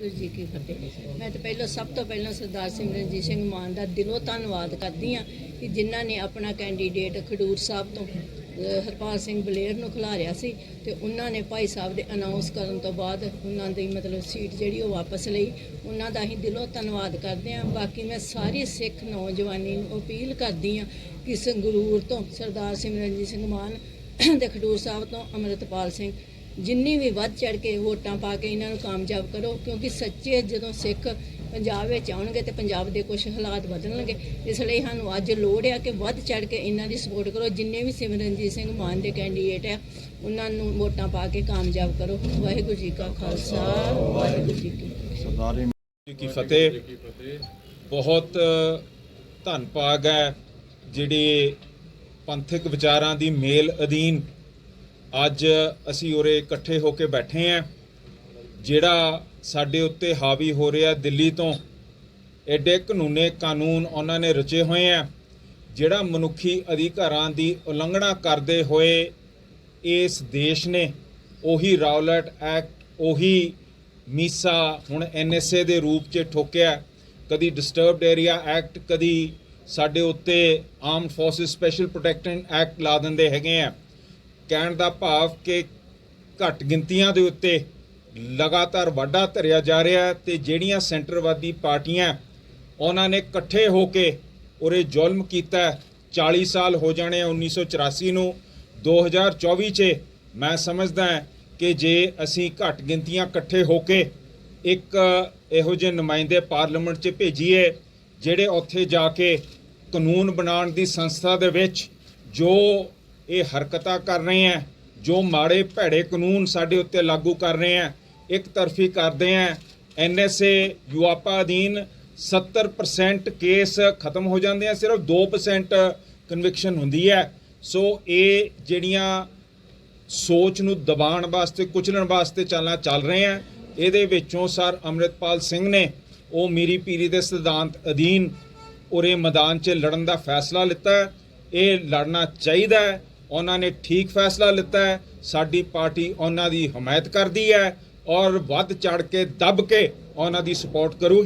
ਵਾਹਿਗੁਰੂ ਜੀ ਕੀ ਫਤਿਹ ਮੈਂ ਤਾਂ ਪਹਿਲਾਂ ਸਭ ਤੋਂ ਪਹਿਲਾਂ ਸਰਦਾਰ ਸਿਮਰਨਜੀਤ ਸਿੰਘ ਮਾਨ ਦਾ ਦਿਲੋਂ ਧੰਨਵਾਦ ਕਰਦੀ ਹਾਂ ਕਿ ਜਿਨ੍ਹਾਂ ਨੇ ਆਪਣਾ ਕੈਂਡੀਡੇਟ ਖਡੂਰ ਸਾਹਿਬ ਤੋਂ ਹਰਪਾਲ ਸਿੰਘ ਬਲੇਰ ਨੂੰ ਖਿਲਾਰਿਆ ਸੀ ਤੇ ਉਹਨਾਂ ਨੇ ਭਾਈ ਸਾਹਿਬ ਦੇ ਅਨਾਉਂਸ ਕਰਨ ਤੋਂ ਬਾਅਦ ਉਹਨਾਂ ਦੀ ਮਤਲਬ ਸੀਟ ਜਿਹੜੀ ਉਹ ਵਾਪਸ ਲਈ। ਉਹਨਾਂ ਦਾ ਅਸੀਂ ਦਿਲੋਂ ਧੰਨਵਾਦ ਕਰਦੇ ਹਾਂ। ਬਾਕੀ ਮੈਂ ਸਾਰੀ ਸਿੱਖ ਨੌਜਵਾਨੀ ਨੂੰ ਅਪੀਲ ਕਰਦੀ ਹਾਂ ਕਿ ਸੰਗਰੂਰ ਤੋਂ ਸਰਦਾਰ ਸਿਮਰਨਜੀਤ ਸਿੰਘ ਮਾਨ ਤੇ ਖਡੂਰ ਸਾਹਿਬ ਤੋਂ ਅੰਮ੍ਰਿਤਪਾਲ ਸਿੰਘ ਜਿੰਨੀ ਵੀ ਵੱਧ ਚੜ ਕੇ ਵੋਟਾਂ ਪਾ ਕੇ ਇਹਨਾਂ ਨੂੰ ਕਾਮਯਾਬ ਕਰੋ ਕਿਉਂਕਿ ਸੱਚੇ ਜਦੋਂ ਸਿੱਖ ਪੰਜਾਬ ਵਿੱਚ ਆਉਣਗੇ ਤੇ ਪੰਜਾਬ ਦੇ ਕੁਝ ਹਾਲਾਤ ਬਦਲਣਗੇ। ਇਸ ਲਈ ਸਾਨੂੰ ਅੱਜ ਲੋੜ ਆ ਕਿ ਵੱਧ ਚੜ ਕੇ ਇਹਨਾਂ ਦੀ ਸਪੋਰਟ ਕਰੋ। ਜਿੰਨੇ ਵੀ ਸਿਮਰਨਜੀਤ ਸਿੰਘ ਮਾਨ ਦੇ ਕੈਂਡੀਡੇਟ ਆ ਉਹਨਾਂ ਨੂੰ ਵੋਟਾਂ ਪਾ ਕੇ ਕਾਮਯਾਬ ਕਰੋ। ਵਾਹਿਗੁਰੂ ਜੀ ਕਾ ਖਾਲਸਾ ਵਾਹਿਗੁਰੂ ਜੀ ਕੀ ਫਤਿਹ ਸਰਦਾਰੀ ਜੀ ਕੀ ਫਤਿਹ। ਬਹੁਤ ਧੰਨ ਭਾਗ ਹੈ ਜਿਹੜੇ ਪੰਥਕ ਵਿਚਾਰਾਂ ਦੀ ਮੇਲ ਅਧੀਨ ਅੱਜ ਅਸੀਂ ਉਰੇ ਇਕੱਠੇ ਹੋ ਕੇ ਬੈਠੇ ਆਂ ਜਿਹੜਾ ਸਾਡੇ ਉੱਤੇ ਹਾਵੀ ਹੋ ਰਿਹਾ ਦਿੱਲੀ ਤੋਂ, ਐਡੇ ਕਾਨੂੰਨੇ ਕਾਨੂੰਨ ਉਹਨਾਂ ਨੇ ਰਚੇ ਹੋਏ ਆ। ਜਿਹੜਾ ਮਨੁੱਖੀ ਅਧਿਕਾਰਾਂ ਦੀ ਉਲੰਘਣਾ ਕਰਦੇ ਹੋਏ ਇਸ ਦੇਸ਼ ਨੇ ਉਹੀ ਰਾਉਲਟ ਐਕਟ, ਉਹੀ ਮੀਸਾ ਹੁਣ ਐਨਐਸਏ ਦੇ ਰੂਪ 'ਚ ਠੋਕਿਆ। ਕਦੀ ਡਿਸਟਰਬਡ ਏਰੀਆ ਐਕਟ, ਕਦੀ ਸਾਡੇ ਉੱਤੇ armed forces special protection act ਲਾ ਦਿੰਦੇ ਹੈਗੇ ਆ। ਕਹਿਣ ਦਾ ਭਾਵ ਕਿ ਘੱਟ ਗਿਣਤੀਆਂ ਦੇ ਉੱਤੇ ਲਗਾਤਾਰ ਵਾਢਾ ਧਰਿਆ ਜਾ ਰਿਹਾ ਹੈ ਤੇ ਜਿਹੜੀਆਂ ਸੈਂਟਰਵਾਦੀ ਪਾਰਟੀਆਂ ਉਹਨਾਂ ਨੇ ਇਕੱਠੇ ਹੋ ਕੇ ਉਰੇ ਜ਼ੁਲਮ ਕੀਤਾ ਹੈ। 40 ਸਾਲ ਹੋ ਜਾਣੇ ਆ 1984 ਨੂੰ 2024 'ਚ ਮੈਂ ਸਮਝਦਾ ਕਿ ਜੇ ਅਸੀਂ ਘੱਟ ਗਿਣਤੀਆਂ ਇਕੱਠੇ ਹੋ ਕੇ ਇੱਕ ਇਹੋ ਜਿਹੇ ਨੁਮਾਇੰਦੇ ਪਾਰਲੀਮੈਂਟ 'ਚ ਭੇਜੀਏ, ਜਿਹੜੇ ਉੱਥੇ ਜਾ ਕੇ ਕਾਨੂੰਨ ਬਣਾਉਣ ਦੀ ਸੰਸਥਾ ਦੇ ਵਿੱਚ ਜੋ ਇਹ ਹਰਕਤਾਂ ਕਰ ਰਹੇ ਹੈ ਜੋ ਮਾੜੇ ਭੈੜੇ ਕਾਨੂੰਨ ਸਾਡੇ ਉੱਤੇ ਲਾਗੂ ਕਰ ਰਹੇ ਹੈ ਇੱਕ ਤਰਫੀ ਕਰਦੇ ਹੈ ਐਨਐਸਏ ਯੂਆਪਾ ਅਧੀਨ 70% ਕੇਸ ਖਤਮ ਹੋ ਜਾਂਦੇ ਆ, ਸਿਰਫ 2% ਕਨਵਿਕਸ਼ਨ ਹੁੰਦੀ ਹੈ। ਸੋ ਇਹ ਜਿਹੜੀਆਂ ਸੋਚ ਨੂੰ ਦਬਾਉਣ ਵਾਸਤੇ, ਕੁਚਲਣ ਵਾਸਤੇ ਚੱਲਣਾ ਚੱਲ ਰਹੇ ਆ, ਇਹਦੇ ਵਿੱਚੋਂ ਸਰ ਅੰਮ੍ਰਿਤਪਾਲ ਸਿੰਘ ਨੇ ਉਹ ਮੀਰੀ ਪੀਰੀ ਦੇ ਸਿਧਾਂਤ ਅਧੀਨ ਉਰੇ ਮੈਦਾਨ 'ਚ ਲੜਨ ਦਾ ਫੈਸਲਾ ਲਿੱਤਾ। ਇਹ ਲੜਨਾ ਚਾਹੀਦਾ ਹੈ। ਉਹਨਾਂ ਨੇ ਠੀਕ ਫੈਸਲਾ ਲਿੱਤਾ ਹੈ। ਸਾਡੀ ਪਾਰਟੀ ਉਹਨਾਂ ਦੀ ਹਮਾਇਤ ਕਰਦੀ ਹੈ ਔਰ ਵੱਧ ਚੜ ਕੇ ਦੱਬ ਕੇ ਉਹਨਾਂ ਦੀ ਸਪੋਰਟ ਕਰੂ